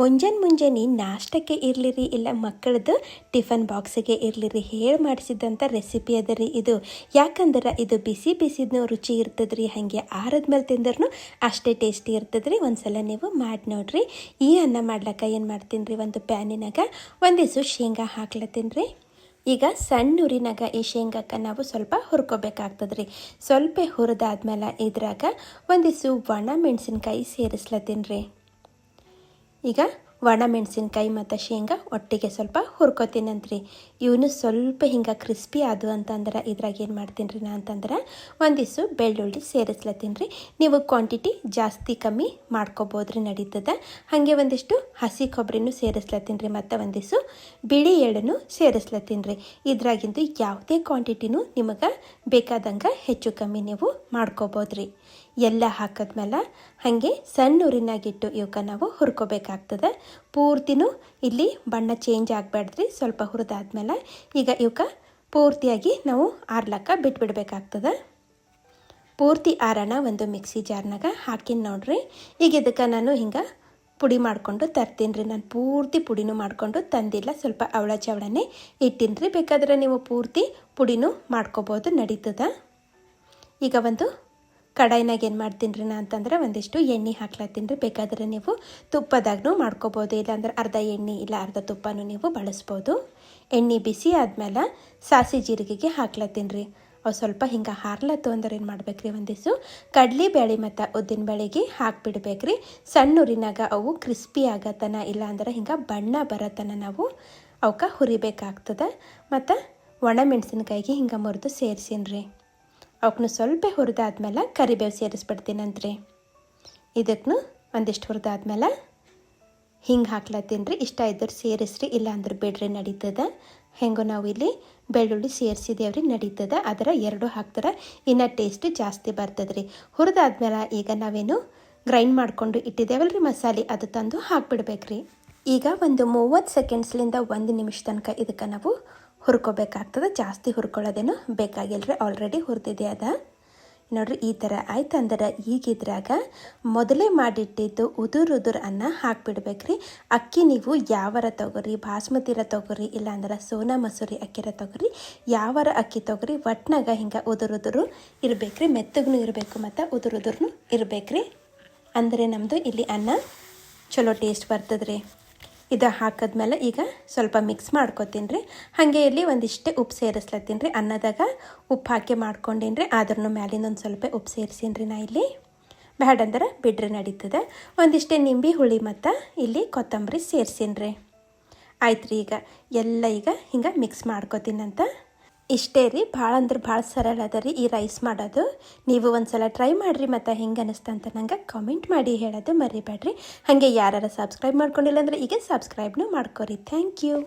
ಮುಂಜಾನೆ ಮುಂಜಾನೆ ನಾಷ್ಟಕ್ಕೆ ಇರಲಿರಿ ಇಲ್ಲ ಮಕ್ಕಳದ್ದು ಟಿಫನ್ ಬಾಕ್ಸಿಗೆ ಇರಲಿರಿ ಹೇಳಿ ಮಾಡಿಸಿದಂಥ ರೆಸಿಪಿ ಅದ ರೀ ಇದು. ಯಾಕಂದ್ರೆ ಇದು ಬಿಸಿ ಬಿಸಿದ್ನು ರುಚಿ ಇರ್ತದ್ರಿ, ಹಾಗೆ ಆರದ್ಮೇಲೆ ತಿಂದ್ರೂ ಅಷ್ಟೇ ಟೇಸ್ಟಿ ಇರ್ತದ್ರಿ. ಒಂದ್ಸಲ ನೀವು ಮಾಡಿ ನೋಡ್ರಿ. ಈ ಅನ್ನ ಮಾಡ್ಲಕ್ಕ ಏನು ಮಾಡ್ತೀನಿ ರೀ ಒಂದು ಪ್ಯಾನಿನಾಗ ಒಂದಿಸು ಶೇಂಗಾ ಹಾಕ್ಲತ್ತೀನಿ ರೀ ಈಗ ಸಣ್ಣ ಉರಿನಾಗ ಈ ಶೇಂಗಾಕ ನಾವು ಸ್ವಲ್ಪ ಹುರ್ಕೋಬೇಕಾಗ್ತದೆ ರೀ ಸ್ವಲ್ಪ ಹುರಿದಾದ್ಮೇಲೆ ಇದ್ರಾಗ ಒಂದಿಷ್ಟು ಒಣ ಮೆಣಸಿನ್ಕಾಯಿ ಸೇರಿಸ್ಲತ್ತೀನಿ ರೀ ಈಗ ಒಣ ಮೆಣಸಿನ್ಕಾಯಿ ಮತ್ತು ಶೇಂಗಾ ಒಟ್ಟಿಗೆ ಸ್ವಲ್ಪ ಹುರ್ಕೋತೀನಂತ್ರಿ. ಇವನು ಸ್ವಲ್ಪ ಹಿಂಗೆ ಕ್ರಿಸ್ಪಿ ಅದು ಅಂತಂದ್ರೆ ಇದ್ರಾಗ ಏನು ಮಾಡ್ತೀನಿ ರೀ ನಾ ಅಂತಂದ್ರೆ ಒಂದಿಷ್ಟು ಬೆಳ್ಳುಳ್ಳಿ ಸೇರಿಸ್ಲತ್ತೀನಿ ರೀ ನೀವು ಕ್ವಾಂಟಿಟಿ ಜಾಸ್ತಿ ಕಮ್ಮಿ ಮಾಡ್ಕೋಬೋದ್ರಿ ನಡೀತದ. ಹಾಗೆ ಒಂದಿಷ್ಟು ಹಸಿ ಕೊಬ್ಬರಿನೂ ಸೇರಿಸ್ಲತ್ತೀನಿ ರೀ ಮತ್ತು ಒಂದಿಷ್ಟು ಬಿಳಿ ಎಳ್ಳನ್ನು ಸೇರಿಸ್ಲತ್ತೀನಿ ರೀ ಇದ್ರಾಗಿಂದು ಯಾವುದೇ ಕ್ವಾಂಟಿಟಿನೂ ನಿಮಗೆ ಬೇಕಾದಂಗೆ ಹೆಚ್ಚು ಕಮ್ಮಿ ನೀವು ಮಾಡ್ಕೋಬೋದ್ರಿ. ಎಲ್ಲ ಹಾಕಿದ್ಮೇಲೆ ಹಾಗೆ ಸಣ್ಣ ಉರಿನಾಗಿಟ್ಟು ಇವಕ್ಕೆ ನಾವು ಹುರ್ಕೋಬೇಕಾಗ್ತದೆ. ಪೂರ್ತಿನೂ ಇಲ್ಲಿ ಬಣ್ಣ ಚೇಂಜ್ ಆಗಬೇಡ್ರಿ, ಸ್ವಲ್ಪ ಹುರಿದಾದ್ಮೇಲೆ ಈಗ ಇವಕ್ಕೆ ಪೂರ್ತಿಯಾಗಿ ನಾವು ಆರ್ಲಕ್ಕ ಬಿಟ್ಬಿಡ್ಬೇಕಾಗ್ತದೆ. ಪೂರ್ತಿ ಆರಣ ಒಂದು ಮಿಕ್ಸಿ ಜಾರ್ನಾಗ ಹಾಕಿನ ನೋಡ್ರಿ. ಈಗ ಇದಕ್ಕೆ ನಾನು ಹಿಂಗೆ ಪುಡಿ ಮಾಡಿಕೊಂಡು ತರ್ತೀನಿ ರೀ ನಾನು ಪೂರ್ತಿ ಪುಡಿನೂ ಮಾಡಿಕೊಂಡು ತಂದಿಲ್ಲ, ಸ್ವಲ್ಪ ಅವಳ ಚವಳನೆ ಇಟ್ಟಿನಿ ರೀ ಬೇಕಾದ್ರೆ ನೀವು ಪೂರ್ತಿ ಪುಡಿನೂ ಮಾಡ್ಕೋಬೋದು, ನಡೀತದ. ಈಗ ಒಂದು ಕಡಾಯಿನಾಗ ಏನು ಮಾಡ್ತೀನಿ ರೀ ನಾ ಅಂತಂದ್ರೆ ಒಂದಿಷ್ಟು ಎಣ್ಣೆ ಹಾಕ್ಲತ್ತೀನಿ ರೀ. ಬೇಕಾದ್ರೆ ನೀವು ತುಪ್ಪದಾಗೂ ಮಾಡ್ಕೋಬೋದು, ಇಲ್ಲಾಂದ್ರೆ ಅರ್ಧ ಎಣ್ಣೆ ಇಲ್ಲ ಅರ್ಧ ತುಪ್ಪನೂ ನೀವು ಬಳಸ್ಬೋದು. ಎಣ್ಣೆ ಬಿಸಿ ಆದ್ಮೇಲೆ ಸಾಸಿ ಜೀರಿಗೆಗೆ ಹಾಕ್ಲತ್ತೀನಿ ರೀ. ಅವು ಸ್ವಲ್ಪ ಹಿಂಗೆ ಹಾರ್ಲತ್ತು ಅಂದ್ರೆ ಏನು ಮಾಡ್ಬೇಕು ರೀ ಒಂದಿಷ್ಟು ಕಡ್ಲಿ ಬೇಳೆ ಮತ್ತು ಉದ್ದಿನ ಬೇಳೆಗೆ ಹಾಕಿಬಿಡ್ಬೇಕು ರೀ. ಸಣ್ಣ ಉರಿನಾಗ ಅವು ಕ್ರಿಸ್ಪಿ ಆಗತನ, ಇಲ್ಲಾಂದ್ರೆ ಹಿಂಗೆ ಬಣ್ಣ ಬರತನ ನಾವು ಅವಕ್ಕೆ ಹುರಿಬೇಕಾಗ್ತದೆ. ಮತ್ತು ಒಣ ಮೆಣಸಿನ್ಕಾಯಿಗೆ ಹಿಂಗೆ ಮುರಿದು ಸೇರ್ಸಿನ್ರಿ. ಅವಕ್ಕೂ ಸ್ವಲ್ಪ ಹುರಿದಾದ್ಮೇಲೆ ಕರಿಬೇವು ಸೇರಿಸ್ಬಿಡ್ತೀನಂತ್ರಿ ಇದಕ್ಕೂ ಒಂದಿಷ್ಟು ಹುರಿದಾದ್ಮೇಲೆ ಹಿಂಗೆ ಹಾಕ್ಲತ್ತೀನಿ ರೀ ಇಷ್ಟ ಇದ್ದರೆ ಸೇರಿಸ್ರಿ ಇಲ್ಲ ಅಂದ್ರೆ ಬಿಡ್ರಿ, ನಡೀತದ. ಹೆಂಗೋ ನಾವು ಇಲ್ಲಿ ಬೆಳ್ಳುಳ್ಳಿ ಸೇರಿಸಿದೇವ್ರಿ, ನಡೀತದ. ಅದರ ಎರಡು ಹಾಕ್ತಾರೆ ಇನ್ನು ಟೇಸ್ಟ್ ಜಾಸ್ತಿ ಬರ್ತದೆ ರೀ ಹುರಿದಾದ್ಮೇಲೆ ಈಗ ನಾವೇನು ಗ್ರೈಂಡ್ ಮಾಡಿಕೊಂಡು ಇಟ್ಟಿದ್ದೇವಲ್ರಿ ಮಸಾಲೆ, ಅದು ತಂದು ಹಾಕ್ಬಿಡ್ಬೇಕ್ರಿ. ಈಗ ಒಂದು ಮೂವತ್ತು ಸೆಕೆಂಡ್ಸ್ಲಿಂದ ಒಂದು ನಿಮಿಷ ತನಕ ಇದಕ್ಕೆ ನಾವು ಹುರ್ಕೋಬೇಕಾಗ್ತದೆ. ಜಾಸ್ತಿ ಹುರ್ಕೊಳ್ಳೋದೇನು ಬೇಕಾಗಿಲ್ಲ ರೀ. ಆಲ್ರೆಡಿ ಹುರಿದಿದೆ ಅದ. ನೋಡ್ರಿ, ಈ ಥರ ಆಯ್ತು ಅಂದ್ರೆ ಈಗಿದ್ರಾಗ ಮೊದಲೇ ಮಾಡಿಟ್ಟಿದ್ದು ಉದುರು ಉದುರು ಅನ್ನ ಹಾಕ್ಬಿಡ್ಬೇಕ್ರಿ. ಅಕ್ಕಿ ನೀವು ಯಾವರ ತೊಗರಿ ಬಾಸ್ಮತಿರ ತೊಗೊರಿ, ಇಲ್ಲಾಂದ್ರೆ ಸೋನಾ ಮಸೂರಿ ಅಕ್ಕಿರ ತೊಗೊರಿ ಯಾವರ ಅಕ್ಕಿ ತೊಗೊರಿ, ಒಟ್ನಾಗ ಹಿಂಗೆ ಉದುರು ಉದುರು ಇರಬೇಕ್ರಿ. ಮೆತ್ತಗೂ ಇರಬೇಕು ಮತ್ತು ಉದುರು ಉದುರು ಇರಬೇಕ್ರಿ. ಅಂದರೆ ನಮ್ಮದು ಇಲ್ಲಿ ಅನ್ನ ಚಲೋ ಟೇಸ್ಟ್ ಬರ್ತದ್ರಿ. ಇದು ಹಾಕಿದ್ಮೇಲೆ ಈಗ ಸ್ವಲ್ಪ ಮಿಕ್ಸ್ ಮಾಡ್ಕೊತೀನಿ ರೀ. ಹಾಗೆ ಇಲ್ಲಿ ಒಂದಿಷ್ಟೇ ಉಪ್ಪು ಸೇರಿಸ್ಲತ್ತೀನಿ ರೀ. ಅನ್ನದಾಗ ಉಪ್ಪು ಹಾಕಿ ಮಾಡ್ಕೊಂಡೀನಿ ರೀ. ಆದ್ರೂ ಮ್ಯಾಲಿಂದ ಸ್ವಲ್ಪ ಉಪ್ಪು ಸೇರಿಸೀನಿ ರೀ ನಾ ಇಲ್ಲಿ. ಬ್ಯಾಡಂದ್ರೆ ಬಿಡ್ರಿ ನಡೀತದೆ. ಒಂದಿಷ್ಟೇ ನಿಂಬೆ ಹುಳಿ ಮತ್ತು ಇಲ್ಲಿ ಕೊತ್ತಂಬರಿ ಸೇರಿಸೀನಿ ರೀ. ಆಯ್ತು ರೀ ಈಗ. ಎಲ್ಲ ಈಗ ಹಿಂಗೆ ಮಿಕ್ಸ್ ಮಾಡ್ಕೊತೀನಂತ ಇಷ್ಟೇ ರೀ, ಭಾಳ ಅಂದ್ರೆ ಭಾಳ ಸರಳ ಅದ ರೀ ಈ ರೈಸ್ ಮಾಡೋದು. ನೀವು ಒಂದು ಸಲ ಟ್ರೈ ಮಾಡಿರಿ, ಮತ್ತು ಹೆಂಗೆ ಅನಿಸ್ತಾ ಅಂತ ನಂಗೆ ಕಾಮೆಂಟ್ ಮಾಡಿ ಹೇಳೋದು ಮರಿಬೇಡ್ರಿ. ಹಾಗೆ ಯಾರು ಸಬ್ಸ್ಕ್ರೈಬ್ ಮಾಡ್ಕೊಂಡಿಲ್ಲ ಅಂದರೆ ಈಗ ಸಬ್ಸ್ಕ್ರೈಬ್ನೂ ಮಾಡ್ಕೊರಿ. Thank you